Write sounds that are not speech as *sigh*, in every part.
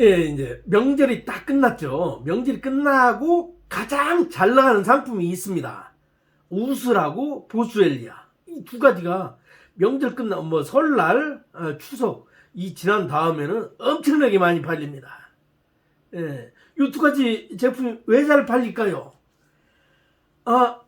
예, 이제 명절이 딱 끝났죠. 명절이 끝나고 가장 잘 나가는 상품이 있습니다. 우수라고 보수엘리아. 이 두 가지가 명절 끝나, 뭐 설날, 어, 추석, 이 지난 다음에는 엄청나게 많이 팔립니다. 예, 이 두 가지 제품이 왜 잘 팔릴까요? 아,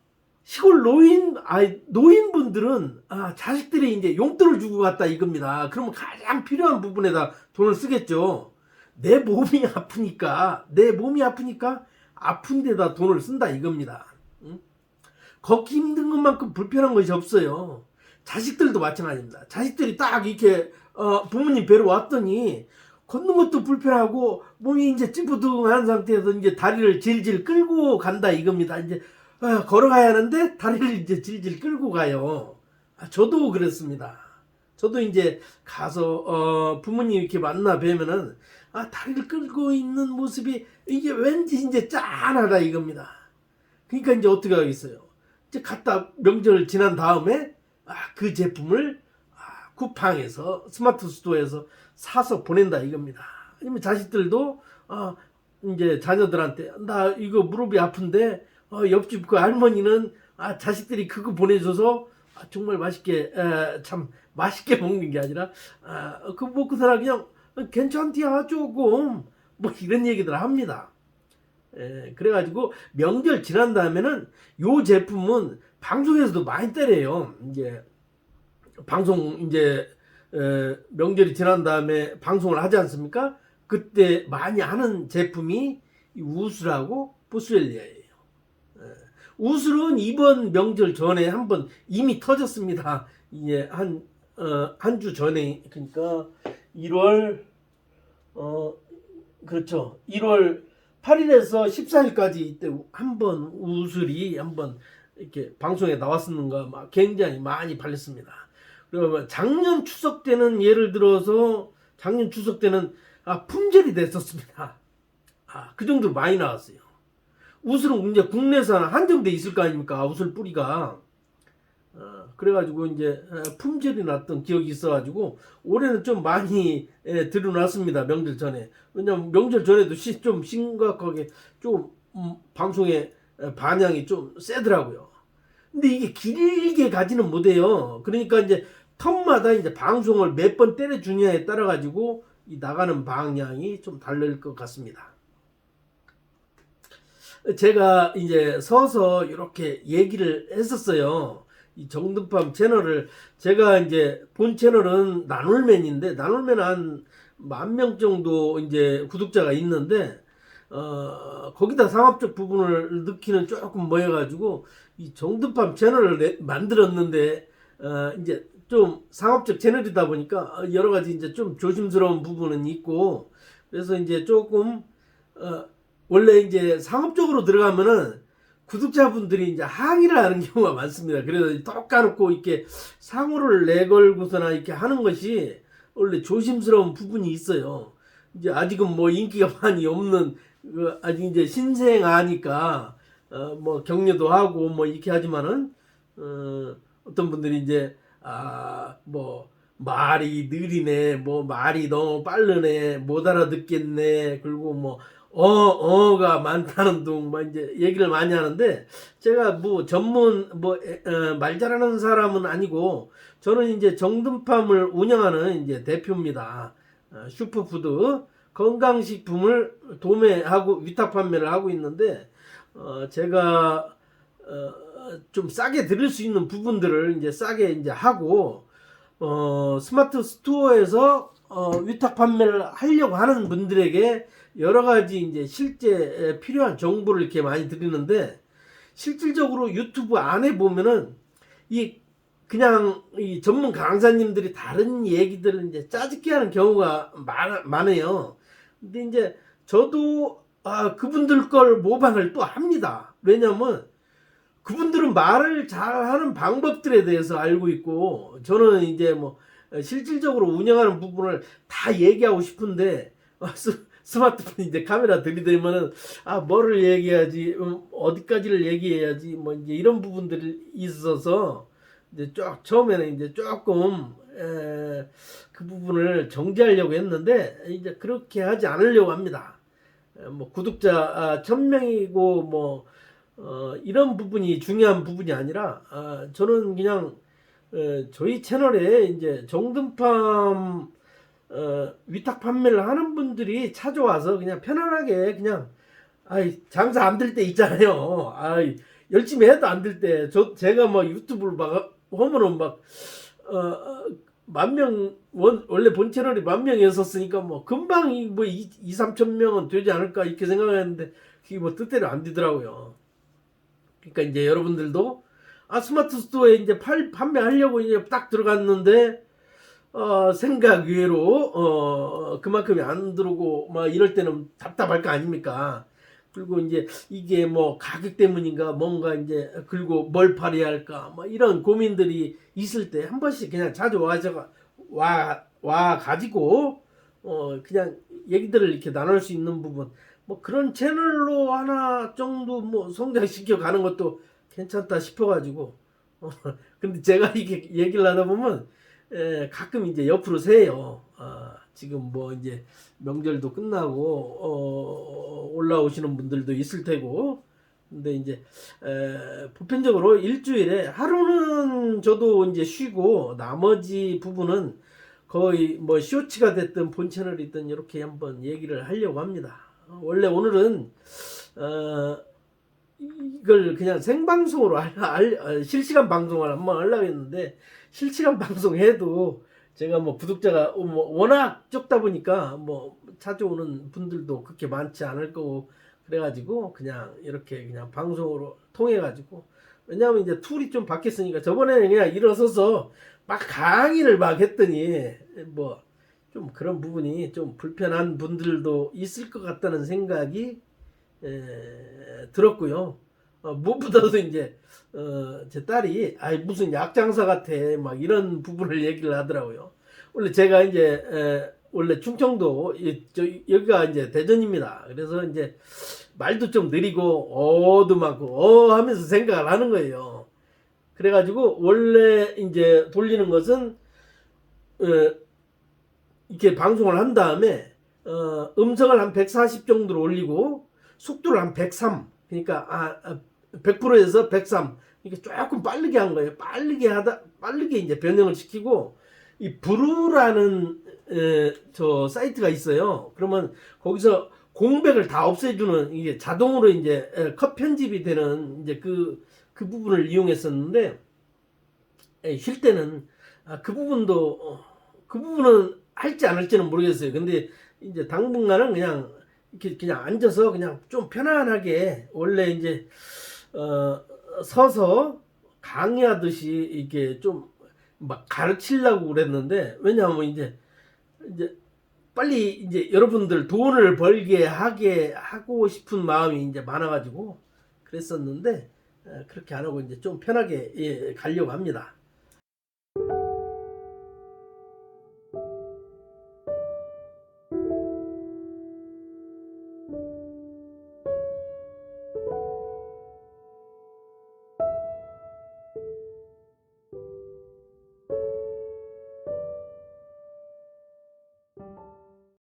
시골 노인, 아, 노인분들은, 아, 자식들이 이제 용돈을 주고 갔다 이겁니다. 그러면 가장 필요한 부분에다 돈을 쓰겠죠. 내 몸이 아프니까, 내 몸이 아프니까, 아픈 데다 돈을 쓴다 이겁니다. 응? 걷기 힘든 것만큼 불편한 것이 없어요. 자식들도 마찬가지입니다. 자식들이 딱 이렇게, 어, 부모님 뵈러 왔더니, 걷는 것도 불편하고, 몸이 이제 찌부둥한 상태에서 이제 다리를 질질 끌고 간다 이겁니다. 이제, 아, 걸어가야 하는데 다리를 이제 질질 끌고 가요. 아, 저도 그랬습니다. 저도 이제 가서 어, 부모님 이렇게 만나 뵈면은 아 다리를 끌고 있는 모습이 이게 왠지 이제 짠하다 이겁니다. 그러니까 이제 어떻게 하겠어요? 이제 갔다 명절 지난 다음에 아, 그 제품을 아, 쿠팡에서 스마트 스토어에서 사서 보낸다 이겁니다. 아니면 자식들도 아, 이제 자녀들한테 나 이거 무릎이 아픈데 어, 옆집 그 할머니는 아, 자식들이 그거 보내줘서 아, 정말 맛있게 에, 참 맛있게 *laughs* 먹는 게 아니라 아, 그 먹고 살아 그냥 괜찮디야 조금 뭐 이런 얘기들 합니다. 에, 그래가지고 명절 지난 다음에는 요 제품은 방송에서도 많이 때려요. 이제 방송 이제 에, 명절이 지난 다음에 방송을 하지 않습니까? 그때 많이 하는 제품이 이 우수라고 보스웰리아예요. 우술은 이번 명절 전에 한번 이미 터졌습니다. 이게 한, 어, 한 주 전에, 그러니까 1월, 어, 그렇죠. 1월 8일에서 14일까지 이때 한 번 우술이 한번 이렇게 방송에 나왔었는가 막 굉장히 많이 팔렸습니다. 그리고 작년 추석 때는 예를 들어서 작년 추석 때는 아, 품절이 됐었습니다. 아, 그 정도로 많이 나왔어요. 우슬은 이제 국내산 한정돼 있을 거 아닙니까? 우슬 뿌리가. 어, 그래가지고 이제 어, 품절이 났던 기억이 있어가지고 올해는 좀 많이 예, 들여놨습니다. 명절 전에. 왜냐면 명절 전에도 시, 좀 심각하게 좀 음, 방송에 에, 반향이 좀 세더라고요. 근데 이게 길게 가지는 못해요. 그러니까 이제 텀마다 이제 방송을 몇 번 때려주냐에 따라 가지고 이 나가는 방향이 좀 다를 것 같습니다. 제가 이제 서서 이렇게 얘기를 했었어요. 이 정든팜 채널을 제가 이제 본 채널은 나눌맨인데 나눌맨 한 만 명 정도 이제 구독자가 있는데 어 거기다 상업적 부분을 넣기는 조금 뭐해가지고 이 정든팜 채널을 내- 만들었는데 어 이제 좀 상업적 채널이다 보니까 여러 가지 이제 좀 조심스러운 부분은 있고 그래서 이제 조금 어 원래 이제 상업적으로 들어가면은 구독자분들이 이제 항의를 하는 *laughs* 경우가 많습니다. 그래서 똑 까놓고 이렇게 상호를 내걸고서나 이렇게 하는 것이 원래 조심스러운 부분이 있어요. 이제 아직은 뭐 인기가 *laughs* 많이 없는 그 아직 이제 신생아니까 어 뭐 격려도 하고 뭐 이렇게 하지만은 어 어떤 분들이 이제 아 뭐 말이 느리네 뭐 말이 너무 빠르네 못 알아듣겠네 그리고 뭐 어, 어가 많다는 둥, 뭐, 이제, 얘기를 많이 하는데, 제가 뭐, 전문, 뭐, 에, 어, 말 잘하는 사람은 아니고, 저는 이제 정든팜을 운영하는 이제 대표입니다. 어, 슈퍼푸드, 건강식품을 도매하고, 위탁 판매를 하고 있는데, 어, 제가, 어, 좀 싸게 드릴 수 있는 부분들을 이제 싸게 이제 하고, 어, 스마트 스토어에서, 어, 위탁 판매를 하려고 하는 분들에게 여러 가지 이제 실제 필요한 정보를 이렇게 많이 드리는데 실질적으로 유튜브 안에 보면은 이 그냥 이 전문 강사님들이 다른 얘기들을 이제 짜집게 하는 경우가 많, 많아요. 근데 이제 저도 아, 그분들 걸 모방을 또 합니다. 왜냐면 그분들은 말을 잘 하는 방법들에 대해서 알고 있고 저는 이제 뭐 실질적으로 운영하는 부분을 다 얘기하고 싶은데 어, 스- 스마트폰 이제 카메라 들이대면은 아 뭐를 얘기해야지 음, 어디까지를 얘기해야지 뭐 이제 이런 부분들이 있어서 이제 쭉 처음에는 이제 조금 에, 그 부분을 정지하려고 했는데 이제 그렇게 하지 않으려고 합니다. 에, 뭐 구독자 아, 1000명이고 뭐 어, 이런 부분이 중요한 부분이 아니라 아, 저는 그냥 에, 저희 채널에 이제 정등팜 어, 위탁 판매를 하는 분들이 찾아와서 그냥 편안하게 그냥 아이 장사 안 될 때 있잖아요. 아이 열심히 해도 안 될 때 저 제가 뭐 유튜브를 막 하면은 막어만 명 원래 본 채널이 만 명이었었으니까 뭐 금방 이뭐 2, 3천 명은 되지 않을까 이렇게 생각했는데 그게 뭐 뜻대로 안 되더라고요. 그러니까 이제 여러분들도 아 스마트 스토어에 이제 팔 판매하려고 이제 딱 들어갔는데 어 생각 외로 어 그만큼이 안 들어오고 막 이럴 때는 답답할 거 아닙니까? 그리고 이제 이게 뭐 가격 때문인가 뭔가 이제 그리고 뭘 팔아야 할까 뭐 이런 고민들이 있을 때 한 번씩 그냥 자주 와서 와, 와 가지고 어 그냥 얘기들을 이렇게 나눌 수 있는 부분 뭐 그런 채널로 하나 정도 뭐 성장시켜 가는 것도 괜찮다 싶어 가지고 어, *laughs* 근데 제가 이게 얘기를 하다 보면 에, 가끔 이제 옆으로 새요. 아, 지금 뭐 이제 명절도 끝나고 어, 올라오시는 분들도 있을 테고. 근데 이제 에, 보편적으로 일주일에 하루는 저도 이제 쉬고 나머지 부분은 거의 뭐 쇼츠가 됐든 본 채널이든 이렇게 한번 얘기를 하려고 합니다. 어, 원래 오늘은 어, 이걸 그냥 생방송으로 할, 할- 어, 실시간 방송을 한번 하려고 했는데 실시간 *laughs* 방송해도 제가 뭐 구독자가 어, 뭐 워낙 적다 보니까 뭐 찾아오는 분들도 그렇게 많지 않을 거고 그래가지고 그냥 이렇게 그냥 방송으로 통해 가지고 왜냐하면 이제 툴이 좀 바뀌었으니까 저번에는 그냥 일어서서 막 강의를 막 했더니 뭐 좀 그런 부분이 좀 불편한 분들도 있을 것 같다는 생각이 에, 들었고요. 어, 무엇보다도 이제 어, 제 딸이 아이 무슨 약장사 같아 막 이런 부분을 얘기를 하더라고요. 원래 제가 이제 에, 원래 충청도 이, 저, 여기가 이제 대전입니다. 그래서 이제 말도 좀 느리고 어도 많고 어 하면서 생각을 하는 거예요. 그래가지고 원래 이제 돌리는 것은 어, 이렇게 방송을 한 다음에 어, 음성을 한 140 정도로 올리고 속도를 한 103. 그러니까 아, 100%에서 103. 이게 조금 빠르게 한 거예요. 빠르게 하다 빠르게 이제 변형을 시키고 이 브루라는 에, 저 사이트가 있어요. 그러면 거기서 공백을 다 없애주는 이게 자동으로 이제 에, 컷 편집이 되는 이제 그, 그 부분을 이용했었는데 에, 쉴 때는 아, 그 부분도 어, 그 부분은 할지 안 할지는 모르겠어요. 근데 이제 당분간은 그냥 이렇게 그냥 앉아서 그냥 좀 편안하게 원래 이제 어 서서 강의하듯이 이렇게 좀 막 가르치려고 그랬는데 왜냐하면 이제 이제 빨리 이제 여러분들 돈을 벌게 하게 하고 싶은 마음이 이제 많아가지고 그랬었는데 에, 그렇게 안 하고 이제 좀 편하게 예, 가려고 합니다.